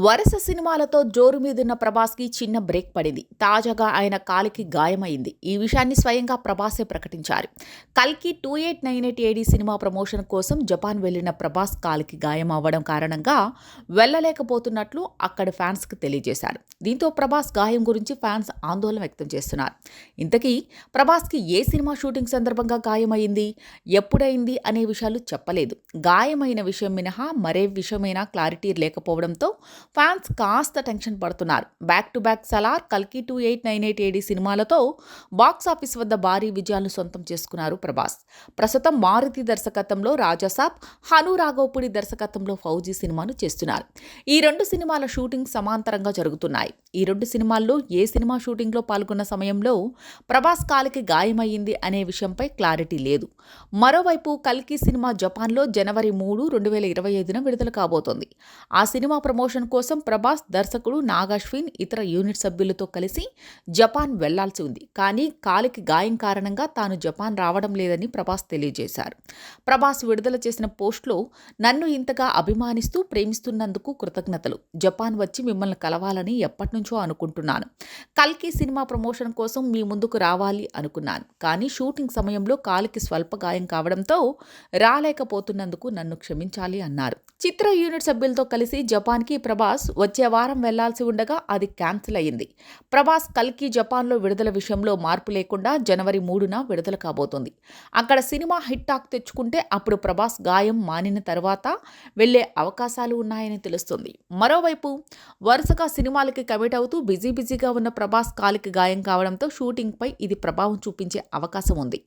వరుస సినిమాలతో జోరు మీదున్న ప్రభాస్కి చిన్న బ్రేక్ పడింది. తాజాగా ఆయన కాలికి గాయమైంది. ఈ విషయాన్ని స్వయంగా ప్రభాసే ప్రకటించారు. కల్కి two eight nine eight AD cinema promotion కోసం జపాన్ వెళ్ళిన ప్రభాస్ కాలికి గాయం అవ్వడం కారణంగా వెళ్ళలేకపోతున్నట్లు అక్కడ ఫ్యాన్స్కి తెలియజేశారు. దీంతో ప్రభాస్ గాయం గురించి ఫ్యాన్స్ ఆందోళన వ్యక్తం చేస్తున్నారు. ఇంతకీ ప్రభాస్కి ఏ సినిమా షూటింగ్ సందర్భంగా గాయమైంది? ఎప్పుడైంది? అనే విషయాలు చెప్పలేదు. గాయమైన విషయం మినహా మరే విషయమైనా క్లారిటీ లేకపోవడంతో ఫ్యాన్స్ కాస్త టెన్షన్ పడుతున్నారు. బ్యాక్ టు బ్యాక్ సలార్ కల్కి two eight nine eight AD సినిమాలతో బాక్స్ ఆఫీస్ వద్ద భారీ విజయాలను సొంతం చేసుకున్నారు ప్రభాస్. ప్రస్తుతం మారుతి దర్శకత్వంలో రాజాసాబ్ హను రాఘోపుడి దర్శకత్వంలో ఫౌజీ సినిమాను చేస్తున్నారు. ఈ రెండు సినిమాల షూటింగ్ సమాంతరంగా జరుగుతున్నాయి. ఈ రెండు సినిమాల్లో ఏ సినిమా షూటింగ్లో పాల్గొన్న సమయంలో ప్రభాస్ కాలికి గాయమయ్యింది అనే విషయంపై క్లారిటీ లేదు. మరోవైపు కల్కి సినిమా జపాన్లో జనవరి మూడు రెండు వేల ఇరవై ఐదున విడుదల కాబోతోంది. ఆ సినిమా ప్రమోషన్ కోసం కోసం ప్రభాస్ దర్శకుడు నాగాశ్విన్ ఇతర యూనిట్ సభ్యులతో కలిసి జపాన్ వెళ్ళాల్సి ఉంది. కానీ కాలికి గాయం కారణంగా తాను జపాన్ రావడం లేదని ప్రభాస్ తెలియజేశారు. ప్రభాస్ విడుదల చేసిన పోస్ట్లో నన్ను ఇంతగా అభిమానిస్తూ ప్రేమిస్తున్నందుకు కృతజ్ఞతలు. జపాన్ వచ్చి మిమ్మల్ని కలవాలని ఎప్పటినుంచో అనుకుంటున్నాను. కల్కి సినిమా ప్రమోషన్ కోసం మీ ముందుకు రావాలి అనుకున్నాను. కానీ షూటింగ్ సమయంలో కాలికి స్వల్ప గాయం కావడంతో రాలేకపోతున్నందుకు నన్ను క్షమించాలి అన్నారు. చిత్ర యూనిట్ సభ్యులతో కలిసి జపాన్కి ప్రభాస్ వచ్చే వారం వెళ్ళాల్సి ఉండగా అది క్యాన్సిల్ అయింది ప్రభాస్ కల్కి జపాన్లో విడుదల విషయంలో మార్పు లేకుండా జనవరి మూడున విడుదల కాబోతుంది. అక్కడ సినిమా హిట్ టాక్ తెచ్చుకుంటే అప్పుడు ప్రభాస్ గాయం మానిన తర్వాత వెళ్ళే అవకాశాలు ఉన్నాయని తెలుస్తుంది. మరోవైపు వరుసగా సినిమాలకి కమిట్ అవుతూ బిజీ బిజీగా ఉన్న ప్రభాస్ కాలికి గాయం కావడంతో షూటింగ్పై ఇది ప్రభావం చూపించే అవకాశం ఉంది.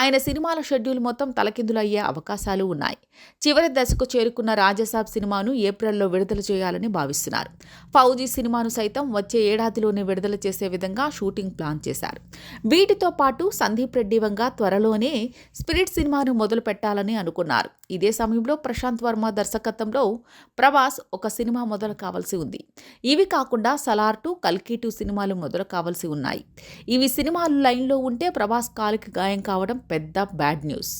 ఆయన సినిమాల షెడ్యూల్ మొత్తం తలకిందులయ్యే అవకాశాలు ఉన్నాయి. చివరి దశకు చేరుకున్న రాజసాబ్ సినిమాను ఏప్రిల్లో విడుదల చేయాలని భావిస్తున్నారు. ఫౌజీ సినిమాను సైతం వచ్చే ఏడాదిలోనే విడుదల చేసే విధంగా షూటింగ్ ప్లాన్ చేశారు. వీటితో పాటు సందీప్ రెడ్డి వంగ త్వరలోనే స్పిరిట్ సినిమాను మొదలు పెట్టాలని అనుకున్నారు. ఇదే సమయంలో ప్రశాంత్ వర్మ దర్శకత్వంలో ప్రభాస్ ఒక సినిమా మొదలు కావాల్సి ఉంది. ఇవి కాకుండా సలార్ టు కల్కి టూ సినిమాలు మొదలు కావాల్సి ఉన్నాయి. ఇవి సినిమాలు లైన్లో ఉంటే ప్రభాస్ కాలికి గాయం కావడం పెద్ద బ్యాడ్ న్యూస్.